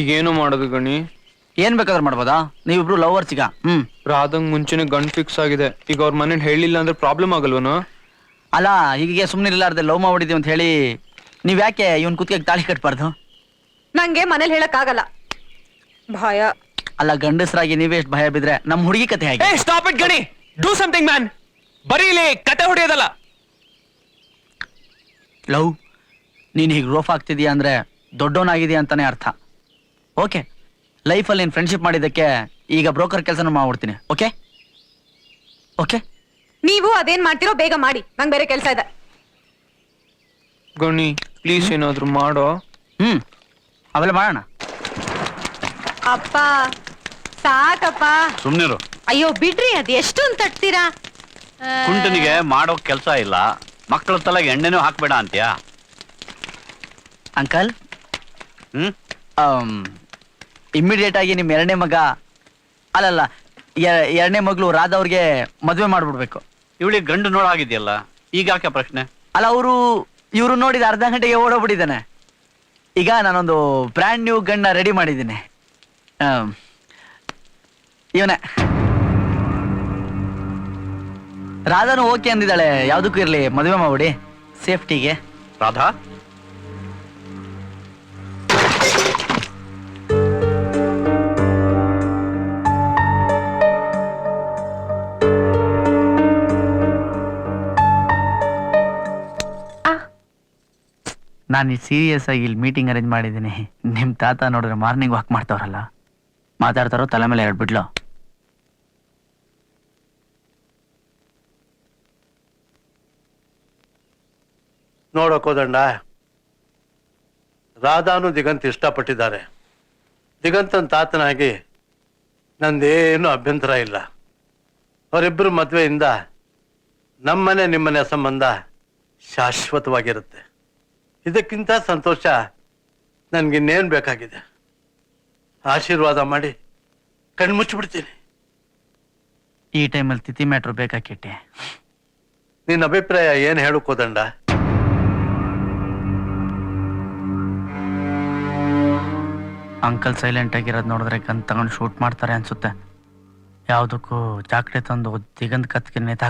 ಈಗೇನು ಮಾಡೋದು ಗಣಿ? ಏನ್ ಬೇಕಾದ್ರೂ ಮಾಡ್ಬೋದಾ? ನೀವಿಬ್ರು ಲವರ್ಸ್ ಈಗ ಹ್ಮ್. ರಾಧಂಗ್ ಮುಂಚೆನೆ ಗನ್ ಫಿಕ್ಸ್ ಆಗಿದೆ. ಈಗ ಅವ್ರ ಮನೇಲಿ ಹೇಳಿಲ್ಲ ಅಂದ್ರೆ ಪ್ರಾಬ್ಲಮ್ ಆಗಲ್ವನು? ಅಲ್ಲ ಹೀಗೆ ಸುಮ್ಮನೆ ಇರ್ಲಾರ್ದೆ ಲವ್ ಮಾಡಿದೀವಿ ಅಂತ ಹೇಳಿ ನೀವ್ ಯಾಕೆ ಇವನ್ ಕುತ್ತಿಗೆ ತಾಳಿ ಕಟ್ಬಾರ್ದು? ನಂಗೆ ಮನೇಲಿ ಹೇಳಕ್ ಆಗಲ್ಲ ಭಯ. ಅಲ್ಲ ಗಂಡಸರಾಗಿ ನೀವೇ ಎಷ್ಟು ಭಯ ಬಿದ್ರೆ ನಮ್ ಹುಡುಗಿ ಕತೆ ಹೇಗೆ? Hey stop it Gani! Do something man ಬರೀ ಇಲ್ಲಿ ಕತೆ ಹೊಡೆಯೋದಲ್ಲ. ಲವ್ ನೀನ್ ಹೀಗೆ ರೋಫ್ ಆಗ್ತಿದ್ಯಾ ಅಂದ್ರೆ ದೊಡ್ಡವನಾಗಿದೆಯಾ ಅಂತಾನೆ ಅರ್ಥ. ಓಕೆ ಲೈಫಲ್ಲಿ ನೀನು ಫ್ರೆಂಡ್ಶಿಪ್ ಮಾಡಿದ್ದಕ್ಕೆ ಈಗ ಬ್ರೋಕರ್ ಕೆಲಸ ಮಾಡ್ಬಿಡ್ತೀನಿ. ಓಕೆ ಓಕೆ ನೀವು ಅದೇನ್ ಮಾಡ್ತಿರೋ ಬೇಗ ಮಾಡಿ. ನಂಗೆ ಬೇರೆ ಕೆಲಸ ಇದೆ. ಗಣಿ ಪ್ಲೀಸ್ ಏನಾದ್ರು ಮಾಡೋ. ಹ್ಮ್. ಅವೆಲ್ಲ ಮಾಡೋಣ. ಅಪ್ಪ ಸಾಕಪ್ಪ. ಸುಮ್ನಿರು. ಅಯ್ಯೋ ಬಿಡ್ರಿ ಅದ್ ಎಷ್ಟು ಅಂತ ತಟ್ತೀರಾ ಕುಂಟನಿಗೆ ಮಾಡೋ ಕೆಲಸ ಇಲ್ಲ. ಮಕ್ಕಳ ತಲೆಗೆ ಎಣ್ಣೆನೂ ಹಾಕ್ಬೇಡ ಅಂತ್ಯಾ? ಅಂಕಲ್ ಹ್ಮ್? ಇಮ್ಮಿಡಿಯೇಟ್ ಆಗಿ ನಿಮ್ಮ ಎರಡನೇ ಮಗ ಅಲ್ಲಲ್ಲ ಎರಡನೇ ಮಗಳು ರಾಧ ಅವ್ರಿಗೆ ಮದುವೆ ಮಾಡ್ಬಿಡ್ಬೇಕು. ಇವಳಿಗೆ ಗಂಡು ನೋಡಾಗಿದೆಯಲ್ಲ ಈಗ ಯಾಕೆ ಪ್ರಶ್ನೆ? ಅಲ್ಲ ಅವರು ಇವರು ನೋಡಿದ ಅರ್ಧ ಗಂಟೆಗೆ ಓಡೋಗ್ಬಿಟ್ಟಿದ್ದಾನೆ. ಈಗ ನಾನೊಂದು ಬ್ರ್ಯಾಂಡ್ ನ್ಯೂ ಗಣ್ಣ ರೆಡಿ ಮಾಡಿದ್ದೀನಿ. ಇವನೇ. ರಾಧಾನು ಓಕೆ ಅಂದಿದ್ದಾಳೆ ಯಾವುದಕ್ಕೂ ಇರಲಿ ಮದುವೆ ಮಾಡ್ಬಿಡಿ ಸೇಫ್ಟಿಗೆ ರಾಧಾ? ನಾನು ಸೀರಿಯಸ್ ಆಗಿ ಇಲ್ಲಿ ಮೀಟಿಂಗ್ ಅರೇಂಜ್ ಮಾಡಿದ್ದೀನಿ. ನಿಮ್ಮ ತಾತ ನೋಡಿದ್ರೆ ಮಾರ್ನಿಂಗ್ ವಾಕ್ ಮಾಡ್ತಾವ್ರಲ್ಲ. ಮಾತಾಡ್ತಾರೋ ತಲೆ ಮೇಲೆ ಎರಡು ಬಿಡ್ಲು ನೋಡೋ ಕೋದಂಡ ರಾಧಾನು ದಿಗಂತ್ ಇಷ್ಟಪಟ್ಟಿದ್ದಾರೆ. ದಿಗಂತನ ತಾತನಾಗಿ ನಂದೇನು ಅಭ್ಯಂತರ ಇಲ್ಲ. ಅವರಿಬ್ಬರು ಮದುವೆಯಿಂದ ನಮ್ಮನೆ ನಿಮ್ಮನೆ ಸಂಬಂಧ ಶಾಶ್ವತವಾಗಿರುತ್ತೆ. ಇದಕ್ಕಿಂತ ಸಂತೋಷ ನನಗಿನ್ನೇನು ಬೇಕಾಗಿದೆ? ಆಶೀರ್ವಾದ ಮಾಡಿ ಕಣ್ಮುಚ್ಚಿಬಿಡ್ತೀನಿ ಈ ಟೈಮಲ್ಲಿ ತಿಥಿ ಮ್ಯಾಟ್ರು ಬೇಕಾಕಿಟ್ಟೆ. ನಿನ್ನ ಅಭಿಪ್ರಾಯ ಏನು ಹೇಳಕ್ಕೋದಂಡ ಕೋದಂಡ ಅಂಕಲ್ ಸೈಲೆಂಟ್ ಆಗಿರೋದು ನೋಡಿದ್ರೆ ಗನ್ ತಗೊಂಡು ಶೂಟ್ ಮಾಡ್ತಾರೆ ಅನ್ಸುತ್ತೆ. ಯಾವುದಕ್ಕೂ ಚಾಕ್ಲೇಟ್ ತಂದು ದಿಗಂದ್ ಕತ್ಗೆ ನೇತು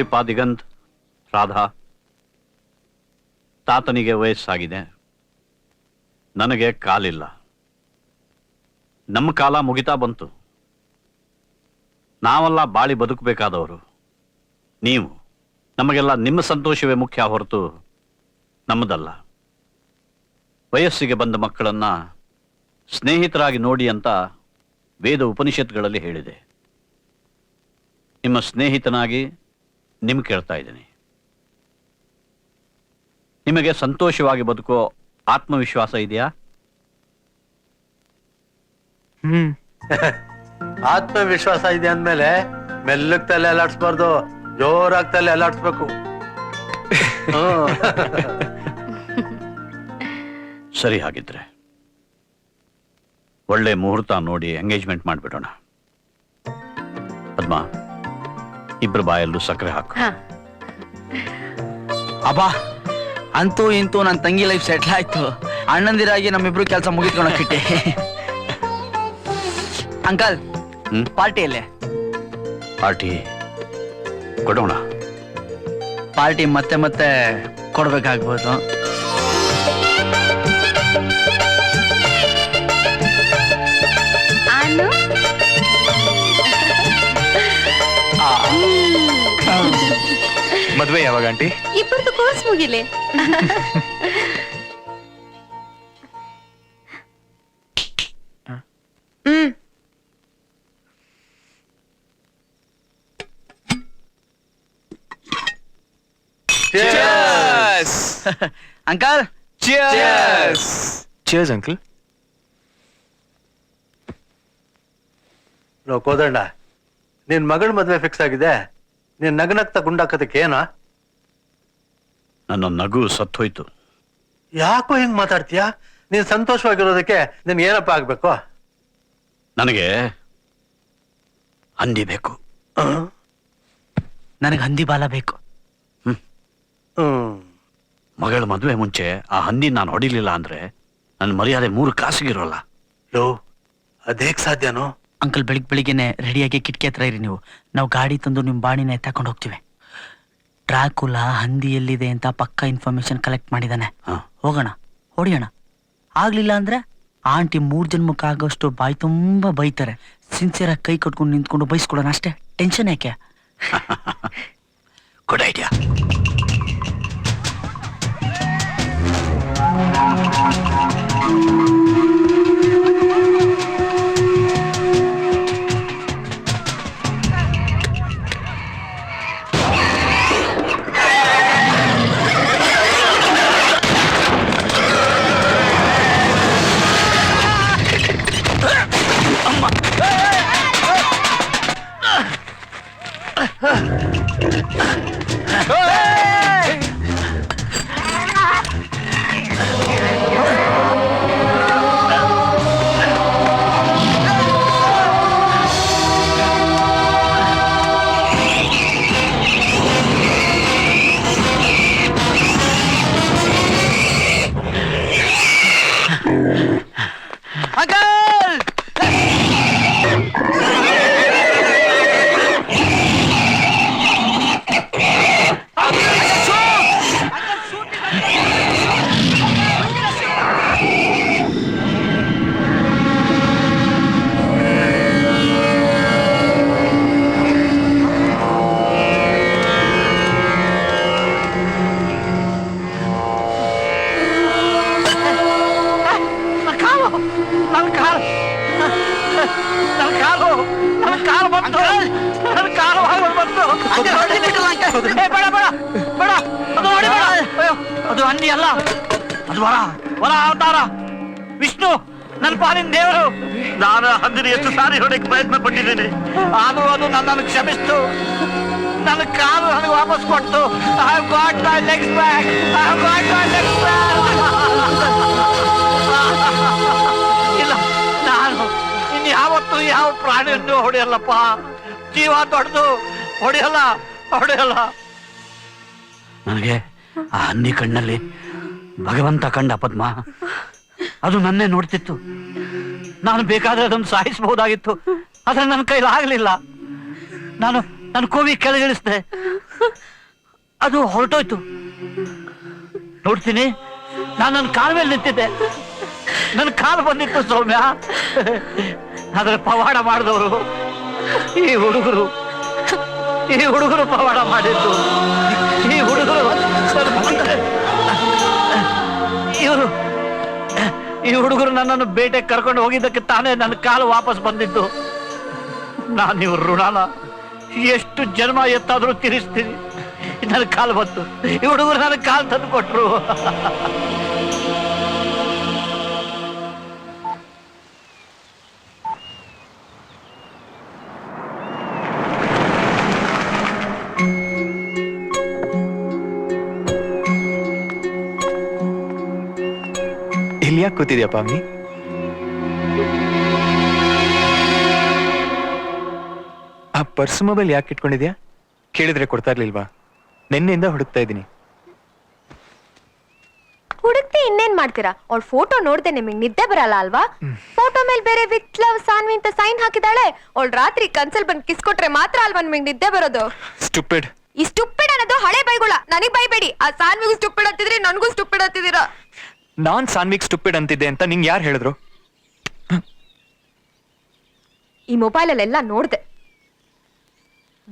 ದಿಗಂತ್ ರಾಧಾ, ತಾತನಿಗೆ ವಯಸ್ಸಾಗಿದೆ. ನನಗೆ ಕಾಲಿಲ್ಲ. ನಮ್ಮ ಕಾಲ ಮುಗಿತಾ ಬಂತು. ನಾವೆಲ್ಲ ಬಾಳಿ ಬದುಕಬೇಕಾದವರು. ನೀವು, ನಮಗೆಲ್ಲ ನಿಮ್ಮ ಸಂತೋಷವೇ ಮುಖ್ಯ ಹೊರತು ನಮ್ಮದಲ್ಲ. ವಯಸ್ಸಿಗೆ ಬಂದ ಮಕ್ಕಳನ್ನ ಸ್ನೇಹಿತರಾಗಿ ನೋಡಿ ಅಂತ ವೇದ ಉಪನಿಷತ್ಗಳಲ್ಲಿ ಹೇಳಿದೆ. ನಿಮ್ಮ ಸ್ನೇಹಿತನಾಗಿ ನಿಮ್ ಕೇಳ್ತಾ ಇದ್ದೀನಿ. ನಿಮಗೆ ಸಂತೋಷವಾಗಿ ಬದುಕೋ ಆತ್ಮವಿಶ್ವಾಸ ಇದೆಯಾ? ಹ್ಮ್. ಆತ್ಮವಿಶ್ವಾಸ ಇದೆ ಅಂದ್ಮೇಲೆ ಮೆಲ್ಲಗ್ ತಲೆ ಅಲ್ಲಾಡ್ಸ್ಬಾರ್ದು ಜೋರಾಗಿ ತಲೆ ಅಲ್ಲಾಡ್ಸ್ಬೇಕು. ಹ್ಮ್. ಸರಿ ಹಾಗಿದ್ರೆ ಒಳ್ಳೆ ಮುಹೂರ್ತ ನೋಡಿ ಎಂಗೇಜ್ಮೆಂಟ್ ಮಾಡಿಬಿಡೋಣ. ಪದ್ಮ ಇಬ್ರು ಬಾಯಲ್ಲೂ ಸಕ್ಕರೆ ಹಾಕು. ಅಬ್ಬಾ ಅಂತೂ ಇಂತೂ ನನ್ನ ತಂಗಿ ಲೈಫ್ ಸೆಟ್ಲ್ ಆಯ್ತು. ಅಣ್ಣಂದಿರಾಗಿ ನಮ್ಮಿಬ್ರು ಕೆಲಸ ಮುಗಿತ್ಕೊಂಡೋಗಿಟ್ಟೆ ಅಂಕಲ್ ಪಾರ್ಟಿ ಅಲ್ಲೇ ಪಾರ್ಟಿ ಕೊಡೋಣ. ಪಾರ್ಟಿ ಮತ್ತೆ ಮತ್ತೆ ಕೊಡ್ಬೇಕಾಗ್ಬೋದು. ಮದ್ವೆ ಯಾವಾಗ ಆಂಟಿ? ಇಬ್ಬರದು ಕೋರ್ಸ್ ಮುಗಿಲೆ. ಹ್ಮ್! ಅಂಕಲ್! Cheers, ಅಂಕಲ್ ಲೋ ಕೋದಂಡ ನಿನ್ ಮಗಳ ಮದ್ವೆ ಫಿಕ್ಸ್ ಆಗಿದೆ. ನೀನ್ ನಗನಗ್ತ ಗುಂಡಾಕೋದಕ್ಕೆ ಏನೋ? ನನ್ನ ನಗು ಸತ್ತೋಯ್ತು. ಯಾಕೋ ಹೆಂಗ್ ಮಾತಾಡ್ತೀಯಾ? ನೀನ್ ಸಂತೋಷವಾಗಿರೋದಕ್ಕೆ ನಿನ್ ಏನಪ್ಪ ಆಗ್ಬೇಕು? ನನಗೆ ಹಂದಿ ಬೇಕು. ನನಗೆ ಹಂದಿ ಬಾಲ ಬೇಕು. ಹ್ಮ್. ಮಗಳ ಮದುವೆ ಮುಂಚೆ ಆ ಹಂದಿ ನಾನು ಹೊಡಿಲಿಲ್ಲ ಅಂದ್ರೆ ನನ್ನ ಮರ್ಯಾದೆ ಮೂರು ಕಾಸಿಗಿರೋಲ್ಲ. ಲೋ ಅದೇಗ್ ಸಾಧ್ಯನೋ? ಅಂಕಲ್ ಬೆಳಿಗ್ಗೆ ಬೆಳಿಗ್ಗೆನೆ ರೆಡಿಯಾಗಿ ಕಿಟಕಿ ಹತ್ರ ಇರಿ ನೀವು. ನಾವು ಗಾಡಿ ತಂದು ನಿಮ್ಮ ಬಾಣಿನ ಎತ್ತಾಕೊಂಡು ಹೋಗ್ತೀವಿ. ಡ್ರಾಕುಲ ಹಂದಿಯಲ್ಲಿದೆ ಅಂತ ಪಕ್ಕ ಇನ್ಫಾರ್ಮೇಶನ್ ಕಲೆಕ್ಟ್ ಮಾಡಿದಾನೆ. ಹೋಗೋಣ ಹೊಡಿಯೋಣ. ಆಗ್ಲಿಲ್ಲ ಅಂದ್ರೆ ಆಂಟಿ ಮೂರ್ ಜನ್ಮಕ್ಕೆ ಆಗೋಷ್ಟು ಬಾಯಿ ತುಂಬಾ ಬೈತಾರೆ. ಸಿನ್ಸಿಯರ್ ಕೈ ಕಟ್ಕೊಂಡು ನಿಂತ್ಕೊಂಡು ಬೈಸ್ಕೊಡೋಣ ಅಷ್ಟೇ. ಟೆನ್ಷನ್ ಯಾಕೆ? ಗುಡ್ ಐಡಿಯಾ ನನ್ನ ವರ ವರ ಅವತಾರ. ವಿಷ್ಣು ನನ್ನ ಪಾಲಿನ ದೇವರು. ನಾನು ಹಂದಿನ ಎಷ್ಟು ಸಾರಿ ಹೊಡಕ್ಕೆ ಪ್ರಯತ್ನ ಪಟ್ಟಿದ್ದೀನಿ. ಆದರೂ ಅದು ನನ್ನನ್ನು ಕ್ಷಮಿಸ್ತು. ನನ್ನ ಕಾಲು ನನಗೆ ವಾಪಸ್ ಕೊಟ್ಟು I got my legs back I got my legs ಇಲ್ಲ, ನಾನು ಇನ್ಯಾವತ್ತೂ ಯಾವ ಪ್ರಾಣಿಯನ್ನು ಹೊಡೆಯಲ್ಲಪ್ಪ. ಜೀವ ದೊಡ್ಡದು, ಹೊಡೆಯಲ್ಲ ಹೊಡೆಯಲ್ಲ. ನನಗೆ ಆ ಹಂದಿ ಕಣ್ಣಲ್ಲಿ ಭಗವಂತ ಕಂಡ ಪದ್ಮ. ಅದು ನನ್ನೇ ನೋಡ್ತಿತ್ತು. ನಾನು ಬೇಕಾದ್ರೆ ಅದನ್ನು ಸಾಯಿಸಬಹುದಾಗಿತ್ತು. ಆದ್ರೆ ನನ್ನ ಕೈಲಿ ಆಗಲಿಲ್ಲ. ನಾನು ನನ್ನ ಕೋವಿ ಕೆಳಗಿಳಿಸ್ದೆ. ಅದು ಹೊರಟೋಯ್ತು. ನೋಡ್ತೀನಿ, ನಾನು ನನ್ನ ಕಾಲ ಮೇಲೆ ನಿಂತಿದ್ದೆ. ನನ್ನ ಕಾಲು ಬಂದಿತ್ತು ಸೌಮ್ಯ. ಆದ್ರೆ ಪವಾಡ ಮಾಡಿದವರು ಈ ಹುಡುಗರು. ಈ ಹುಡುಗರು ಪವಾಡ ಮಾಡಿದ್ದು. ಹುಡುಗರು ನನ್ನನ್ನು ಬೇಟೆ ಕರ್ಕೊಂಡು ಹೋಗಿದ್ದಕ್ಕೆ ತಾನೇ ನನ್ನ ಕಾಲು ವಾಪಸ್ ಬಂದಿದ್ದು. ನಾನು ಇವ್ರ ಋಣಾನ ಎಷ್ಟು ಜನ್ಮ ಎತ್ತಾದರೂ ತಿರಿಸ್ತೀನಿ. ನನ್ನ ಕಾಲು ಬಂತು. ಈ ಹುಡುಗರು ನನ್ನ ಕಾಲು ತಂದು ಕೊಟ್ರು ಯಾಕೆ ಕೂತಿದ್ಯಾ ಪಾವನಿ ಆ ಪರ್ಸ್ ಮೊಬೈಲ್ ಯಾಕೆ ಇಟ್ಕೊಂಡಿದ್ಯಾ? ಕೇಳಿದ್ರೆ ಕೊಡ್ತಾ ಇರ್ಲಿಲ್ವಾ? ನಿನ್ನೆಯಿಂದ ಹುಡುಕ್ತಾ ಇದ್ದೀನಿ. ಹುಡುಕ್ತಿ ಇನ್ನೇನ್ ಮಾಡ್ತೀರಾ? ಅವ್ಳ ಫೋಟೋ ನೋಡ್ದೆ ನಿಮಗೆ ನಿದ್ದೆ ಬರಲ್ಲ ಅಲ್ವಾ? ಫೋಟೋ ಮೇಲೆ ಬೇರೆ ವಿತ್ ಲವ್ ಸಾನ್ವಿ ಅಂತ ಸೈನ್ ಹಾಕಿದಾಳೆ. ಅವಳ ರಾತ್ರಿ ಕನ್ಸಲ್ ಬಂದ್ ಕಿಸ್ ಕೊಟ್ರೆ ಮಾತ್ರ ಅಲ್ವಾ ನಿಮಗೆ ನಿದ್ದೆ ಬರೋದು? ಸ್ಟುಪಿಡ್ ಈ ಸ್ಟುಪಿಡ್ ಅನ್ನೋದು ಹಳೆ ಬೈಗುಳ. ನನಗ್ ಬೈಬೇಡಿ. ಆ ಸಾನ್ವಿಗೂ ಸ್ಟುಪಿಡ್ ಅಂತಿದ್ರೆ ನನಗೂ ಸ್ಟುಪಿಡ್ ಅಂತಿದ್ದೀರಾ? ನಾನ್ ಸಾನ್ವಿಕ್ ಸ್ಟುಪಿಡ್ ಅಂತಿದ್ದೆ ಅಂತ ನಿಂಗೆ ಯಾರು ಹೇಳಿದ್ರು? ಈ ಮೊಬೈಲಲ್ಲೆಲ್ಲ ನೋಡ್ದೆ.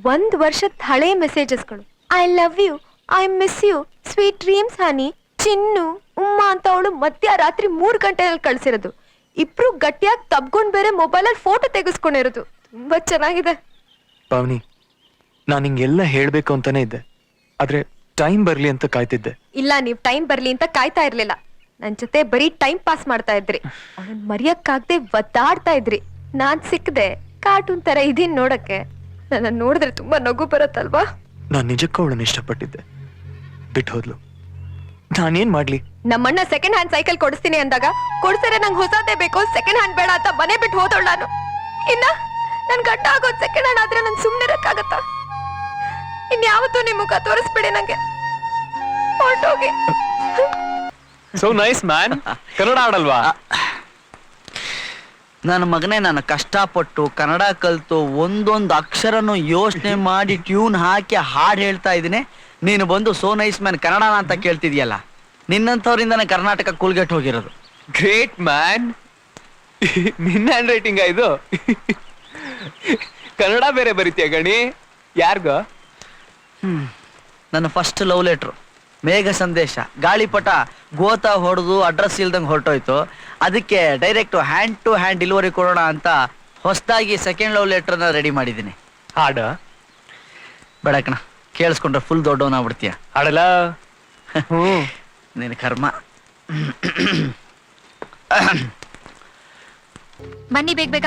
ಒಂದ್ ವರ್ಷದ ಹಳೆ ಮೆಸೇಜಸ್ಗಳು. I love you I miss you sweet dreams honey ಚಿನ್ನು ಉಮ್ಮ ಅಂತ ಅವಳು ಮಧ್ಯರಾತ್ರಿ ಮೂರ್ ಗಂಟೆಯಲ್ಲಿ ಕಳ್ಸಿರೋದು. ಇಬ್ರು ಗಟ್ಟಿಯಾಗಿ ತಬ್ಕೊಂಡ್ ಬೇರೆ ಮೊಬೈಲಲ್ಲಿ ಫೋಟೋ ತೆಗೆಸ್ಕೊಂಡಿರೋದು. ತುಂಬಾ ಚೆನ್ನಾಗಿದೆ. ಪಾವನಿ ನಾನು ಹಿಂಗೆಲ್ಲ ಹೇಳ್ಬೇಕು ಅಂತಾನೆ ಇದ್ದೆ. ಆದ್ರೆ ಟೈಮ್ ಬರ್ಲಿ ಅಂತ ಕಾಯ್ತಿದ್ದೆ. ಇಲ್ಲ ನೀವ್ ಟೈಮ್ ಬರ್ಲಿ ಅಂತ ಕಾಯ್ತಾ ಇರ್ಲಿಲ್ಲ. ನನ್ ಜೊತೆ ಬರೀ ಟೈಮ್ ಪಾಸ್ ಮಾಡ್ತಾ ಇದ್ರಿ. ಅವನ್ ಮರಿಯಕ್ಕಾಗ್ದೆ ಒದ್ದಾಡ್ತಾ ಇದ್ರಿ. ನಾನ್ ಸಿಕ್ಕದೆ ಕಾರ್ಟೂನ್ ತರ ಇದೀನ್ ನೋಡಕ್ಕೆ. ನನ್ನ ನೋಡಿದ್ರೆ ತುಂಬಾ ನಗು ಬರುತ್ತಲ್ವಾ? ನಾನು ನಿಜಕ್ಕೂ ಅವಳನ್ನ ಇಷ್ಟಪಟ್ಟಿದ್ದೆ. ಬಿಟ್ಟು ಹೋದ್ಲು. ನಾನೇನ್ ಮಾಡ್ಲಿ? ನಮ್ಮಣ್ಣ ಸೆಕೆಂಡ್ ಹ್ಯಾಂಡ್ ಸೈಕಲ್ ಕೊಡಿಸ್ತೀನಿ ಅಂದಾಗ ಕೊಡ್ಸರೆ ನಂಗೆ ಹೊಸದೇ ಬೇಕು ಸೆಕೆಂಡ್ ಹ್ಯಾಂಡ್ ಬೇಡ ಅಂತ ಮನೆ ಬಿಟ್ಟು ಹೋದವಳು ನಾನು. ಇನ್ನ ನನ್ ಗಂಡ ಆಗೋದ್ ಸೆಕೆಂಡ್ ಹ್ಯಾಂಡ್ ಆದ್ರೆ ನನ್ ಸುಮ್ನೆ ಇರಕ್ಕಾಗತ್ತಾ? ಇನ್ಯಾ ಇನ್ಯಾವತ್ತೂ ನಿಮ್ ಮುಖ ತೋರಿಸ್ಬೇಡಿ ನಂಗೆ. ಹೊರ್ಟೋಗಿ. ಸೊ ನೈಸ್ ಮ್ಯಾನ್ ಕನ್ನಡ ಆಡಲ್ವಾ? ನನ್ನ ಮಗನೇ ನಾನು ಕಷ್ಟಪಟ್ಟು ಕನ್ನಡ ಕಲ್ತು ಒಂದೊಂದು ಅಕ್ಷರನು ಯೋಚನೆ ಮಾಡಿ ಟ್ಯೂನ್ ಹಾಕಿ ಹಾಡು ಹೇಳ್ತಾ ಇದ್ದೀನಿ. ನೀನು ಬಂದು ಸೋ ನೈಸ್ ಮ್ಯಾನ್ ಕನ್ನಡನ ಅಂತ ಕೇಳ್ತಿದ್ಯಲ್ಲ? ನಿನ್ನಂಥವ್ರಿಂದನೇ ಕರ್ನಾಟಕ ಕೂಲ್ಗೆಟ್ ಹೋಗಿರೋದು. ಗ್ರೇಟ್ ಮ್ಯಾನ್ ನಿನ್ನ ಹ್ಯಾಂಡ್ ರೈಟಿಂಗ್ ಇದು? ಕನ್ನಡ ಬೇರೆ ಬರೀತೀಯ ಗಣಿ? ಯಾರ್ಗೋ? ನನ್ನ ಫಸ್ಟ್ ಲವ್ ಲೆಟ್ರು ಮೇಘ ಸಂದೇಶ. ಗಾಳಿಪಟ ಗೋತ ಹೊಡೆದು ಅಡ್ರೆಸ್ ಇಲ್ದಂಗೆ ಹೊರಟೋಯ್ತು. ಅದಕ್ಕೆ direct hand to hand delivery ಕೊಡೋಣ ಅಂತ ಹೊಸದಾಗಿ ಸೆಕೆಂಡ್ ಲವ್ ಲೆಟ್ರನ್ನ ರೆಡಿ ಮಾಡಿದ್ದೀನಿ. ಹಾಡು? ಬೇಡಕಣ ಕೇಳಿಸ್ಕೊಂಡ್ರೆ ಫುಲ್ ದೊಡ್ಡವನಾಗ್ಬಿಡ್ತೀಯ ಹಾಡಲ್ಲ? ನಿನ್ನ ಕರ್ಮ. ಬನ್ನಿ ಬೇಗ ಬೇಗ.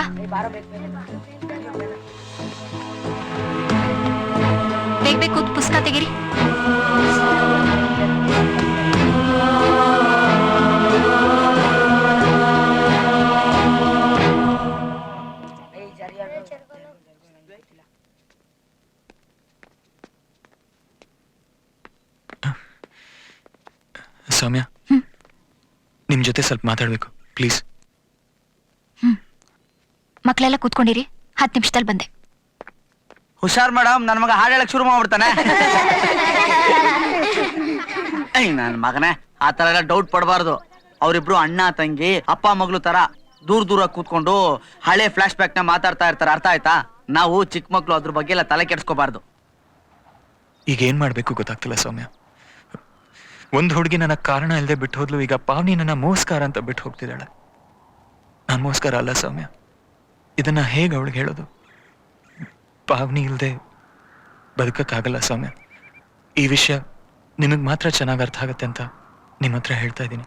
ಬೇಗ ಬೇಗ ಕೂತ್ ಪುಸ್ತಕ ತೆಗಿರಿ. ಸೌಮ್ಯ. ನಿಮ್ ಜೊತೆ ಸ್ವಲ್ಪ ಮಾತಾಡ್ಬೇಕು ಪ್ಲೀಸ್. ಮಕ್ಕಳೆಲ್ಲ ಕೂತ್ಕೊಂಡಿರಿ ಹತ್ತು ನಿಮಿಷದಲ್ಲಿ ಬಂದೆ. ಹುಷಾರ್ ಮೇಡಮ್ ನನ್ನ ಮಗ ಹಾಡು ಹೇಳಕ್ ಶುರು ಮಾಡ್ಬಿಡ್ತಾನೆ. ನನ್ ಮಗನೇ ಆ ತರ ಎಲ್ಲ ಡೌಟ್ ಪಡಬಾರ್ದು. ಅವರಿಬ್ರು ಅಣ್ಣ ತಂಗಿ ಅಪ್ಪ ಮಗಳು ತರ ದೂರ ದೂರ ಕೂತ್ಕೊಂಡು ಹಳೆ ಫ್ಲಾಶ್ ಬ್ಯಾಕ್ನ ಮಾತಾಡ್ತಾ ಇರ್ತಾರೆ ಅರ್ಥ ಆಯ್ತಾ? ನಾವು ಚಿಕ್ಕ ಮಕ್ಳು ಅದ್ರ ಬಗ್ಗೆ ಎಲ್ಲ ತಲೆ ಕೆಡ್ಸ್ಕೋಬಾರ್ದು. ಈಗ ಏನ್ ಮಾಡ್ಬೇಕು ಗೊತ್ತಾಗ್ತಿಲ್ಲ ಸೌಮ್ಯ. ಒಂದ್ ಹುಡುಗಿ ನನ್ನ ಕಾರಣ ಇಲ್ಲದೆ ಬಿಟ್ಟು ಹೋದ್ಲು, ಈಗ ಪಾವನಿ ನನ್ನ ಮೋಸ್ಕಾರ ಅಂತ ಬಿಟ್ಟು ಹೋಗ್ತಿದ್ದಾಳೆ. ನಾನು ಮೋಸ್ಕಾರ ಅಲ್ಲ ಸೌಮ್ಯ. ಇದನ್ನ ಹೇಗೆ ಅವಳಿಗೆ ಹೇಳೋದು? ಪಾವನಿ ಇಲ್ಲದೆ ಬದುಕಕ್ಕಾಗಲ್ಲ ಸೌಮ್ಯ. ಈ ವಿಷಯ ನಿನಗೆ ಮಾತ್ರ ಚೆನ್ನಾಗಿ ಅರ್ಥ ಆಗತ್ತೆ ಅಂತ ನಿಮ್ಮ ಹತ್ರ ಹೇಳ್ತಾ ಇದ್ದೀನಿ.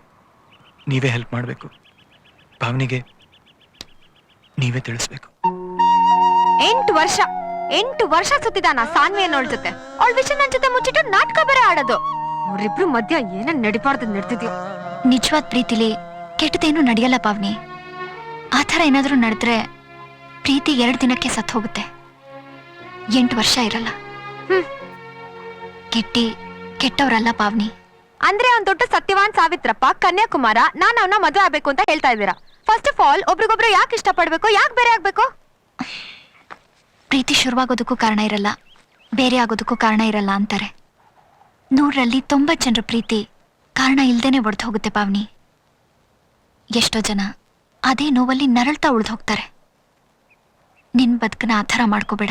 ನೀವೇ ಹೆಲ್ಪ್ ಮಾಡಬೇಕು. ಪಾವನಿಗೆ ನೀವೇ ತಿಳಿಸ್ಬೇಕು. ಎಂಟು ವರ್ಷ ಎಂಟು ವರ್ಷ ಸುತ್ತಿದಾನ ಸಾನ್ವಿ ಅನ್ನೋಳ್ ಜೊತೆ. ಅವಳ ವಿಷಯ ನನ್ನ ಜೊತೆ ಮುಚ್ಚಿಟ್ಟು ನಾಟಕ ಬೇರೆ ಆಡೋದು. ಅವ್ರಿಬ್ರು ಮಧ್ಯ ಏನ ನಡಿಬಾರ್ದು ನಡ್ತಿದ್ಯೋ ನಿಜವಾದ ಪ್ರೀತಿಲಿ ಕೆಟ್ಟದೇನು ನಡೆಯಲ್ಲ ಪಾವ್ನಿ. ಆ ಥರ ಏನಾದರೂ ನಡೆದ್ರೆ ಪ್ರೀತಿ ಎರಡು ದಿನಕ್ಕೆ ಸತ್ತು ಹೋಗುತ್ತೆ. ಎಂಟು ವರ್ಷ ಇರಲ್ಲ. ಹ್ಮ್. ಕೆಟ್ಟಿ ಕೆಟ್ಟವರಲ್ಲ ಪಾವ್ನಿ. ಅಂದ್ರೆ ಅವ್ನ್ ದೊಡ್ಡ ಸತ್ಯವಾನ್ ಸಾವಿತ್ರಪ್ಪ ಕನ್ಯಾಕುಮಾರ ನಾನ್ ಅವನ ಮದುವೆ ಆಗ್ಬೇಕು ಅಂತ ಹೇಳ್ತಾ ಇದ್ದೀರಾ. ಫಸ್ಟ್ ಆಫ್ ಆಲ್ ಒಬ್ರಿಗೊಬ್ರು ಯಾಕೆ ಇಷ್ಟಪಡ್ಬೇಕು ಯಾಕೆ ಬೇರೆ ಆಗ್ಬೇಕು? ಪ್ರೀತಿ ಶುರುವಾಗೋದಕ್ಕೂ ಕಾರಣ ಇರಲ್ಲ. ಬೇರೆ ಆಗೋದಕ್ಕೂ ಕಾರಣ ಇರಲ್ಲ ಅಂತಾರೆ. ನೂರರಲ್ಲಿ ತುಂಬಾ ಜನರ ಪ್ರೀತಿ ಕಾರಣ ಇಲ್ದೇನೆ ಒಡೆದು ಹೋಗುತ್ತೆ ಪಾವನಿ. ಎಷ್ಟೋ ಜನ ಅದೇ ನೋವಲ್ಲಿ ನರಳ್ತಾ ಉಳಿದು ಹೋಗ್ತಾರೆ. ನಿನ್ ಬದುಕನ್ನ ಆ ಥರ ಮಾಡ್ಕೋಬೇಡ.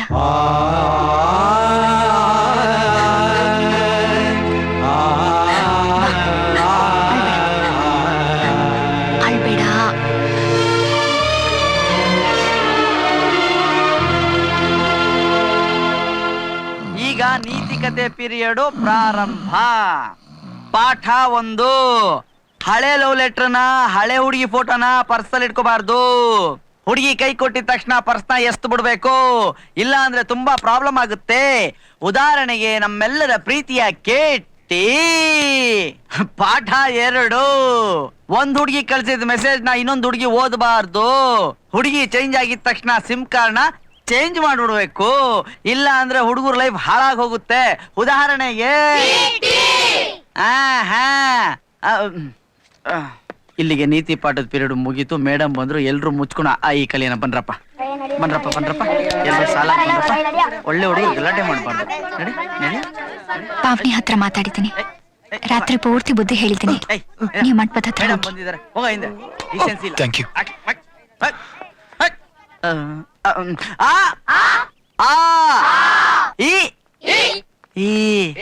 ನೀತಿಕತೆ ಪೀರಿಯಡ್ ಪ್ರಾರಂಭ. ಪಾಠ ಒಂದು. ಹಳೆ ಲವ್ ಲೆಟರ್ನ ಹಳೆ ಹುಡುಗಿ ಫೋಟೋನ ಪರ್ಸಲ್ ಇಟ್ಕೋಬಾರ್ದು. ಹುಡುಗಿ ಕೈ ಕೊಟ್ಟಿದ ತಕ್ಷಣ ಪರ್ಸ್ನ ಎಸ್ತು ಬಿಡ್ಬೇಕು. ಇಲ್ಲ ಅಂದ್ರೆ ತುಂಬಾ ಪ್ರಾಬ್ಲಮ್ ಆಗುತ್ತೆ. ಉದಾಹರಣೆಗೆ ನಮ್ಮೆಲ್ಲರ ಪ್ರೀತಿಯ ಕೇಟಿ. ಪಾಠ ಎರಡು. ಒಂದ್ ಹುಡುಗಿ ಕಳ್ಸಿದ ಮೆಸೇಜ್ನ ಇನ್ನೊಂದ್ ಹುಡುಗಿ ಓದಬಾರ್ದು. ಹುಡುಗಿ ಚೇಂಜ್ ಆಗಿದ ತಕ್ಷಣ ಸಿಮ್ ಕಾರ್ಡ್ನ ಚೇಂಜ್ ಮಾಡ್ಬಿಡ್ಬೇಕು. ಇಲ್ಲ ಅಂದ್ರೆ ಹುಡುಗರ ಲೈಫ್ ಹಾಳಾಗಿ ಹೋಗುತ್ತೆ. ಉದಾಹರಣೆಗೆ ಆ, ಹಾ. ಆ, ಇಲ್ಲಿಗೆ ನೀತಿ ಪಾಠದ ಪೀರಿಯಡ್ ಮುಗೀತು. ಮೇಡಮ್ ಬಂದ್ರು ಎಲ್ರು ಮುಚ್ಕೊಣ ಆ ಈ ಕಲಿಯನ ಬನ್ರಪ್ಪ ಬನ್ರಪ್ಪ ಬನ್ರಪ್ಪ ಎಲ್ರು ಸಾಲ ಬನ್ರಪ್ಪ ಒಳ್ಳೆ ಹುಡುಗರು ಗಲಾಟೆ ಮಾಡ್ಬಾರ್ದು. ನಡಿ ನಡಿ. ಪಾವ್ನಿ ಹತ್ರ ಮಾತಾಡಿದ್ದೀನಿ. ರಾತ್ರಿ ಪೂರ್ತಿ ಬುದ್ಧಿ ಹೇಳಿದ್ದೀನಿ. ನೀವು ಮಂಟಪದ ಹತ್ರ ಮೇಡಮ್ ಹೋಗಿ. ಬಂದಿದ್ದಾರೆ. ಹೋಗ ಹಿಂದೆ. Decency ಇಲ್ಲ. 어, 아, 음, 아! 아! 아! 이! 이! 이!